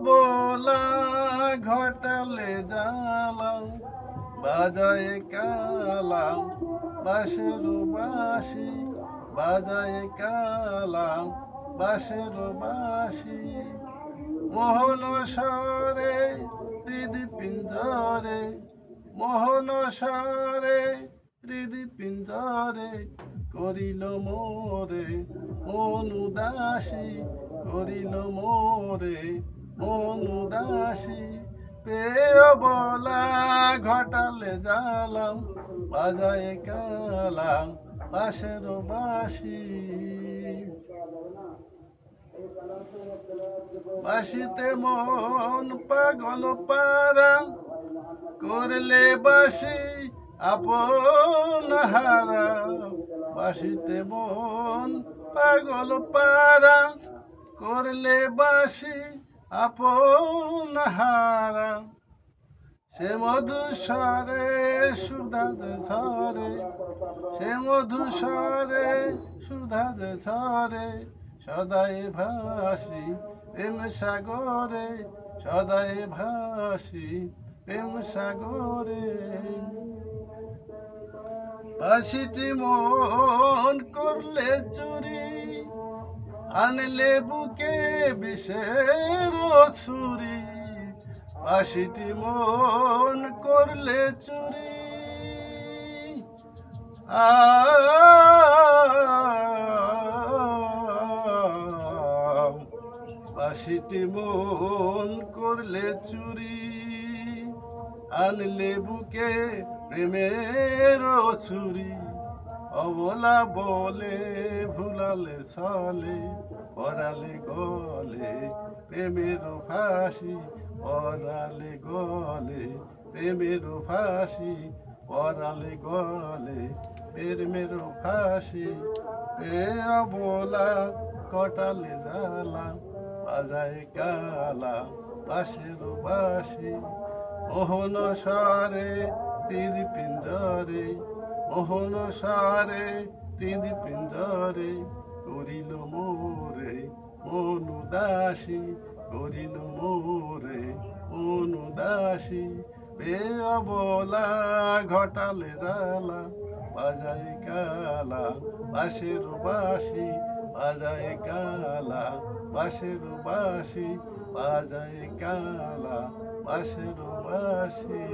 অবলা ঘটালে জ্বালাম বাজায় কালাম বাসের বাসি বাজায় কালাম বাসের বাসি মোহন সরে হৃদি পিঞ্জরে, মোহন সরে হৃদি পিঞ্জরে, করিল মোরে, মন উদাসী, করিল মোরে। মন উদাসী পেয় বলা ঘটালে জালাম, বাজায় কালাম পাশের বাসি বাসিতে মন পাগল পারা, করলে বাসি আপন হারা। বাসিতে মন পাগল পারা, করলে বাসি আপন হারা, সে মধুসরে সুধাতে ঝরে, সে মধুসরে সুধাতে ঝরে, সদাই ভাসি প্রেম সাগরে, সদাই ভাসি প্রেম সাগরে। বাসিটি মন করলে চুরি আনলে বুকে বিষের ছুরি। বাসিটি মন করলে চুরি। আশিটি মন করলে চুরি। আনলে বুকে প্রেমের ছুরি। অবলা বলে, ভুলালে ছলে পরালে গলে, প্রেমের ফাঁসি, পরালে গলে, প্রেমের ফাঁসি, পরালে গলে, প্রেমের ফাঁসি। এ অবলা কটালে জ্বালা, বাজায় কালা পাশের বাসি মোহন সারে তীর পিঞ্জরে মোহন সারে তীর পিঞ্জরে করিল মোরে উদাসী করিল মোরে, মন উদাসী পে অবলা ঘটালে জ্বালা, বাজায় কালা বাসের বাসি বাজায় কালা বাসের বাসি বাজায় কালা বাসের বাসি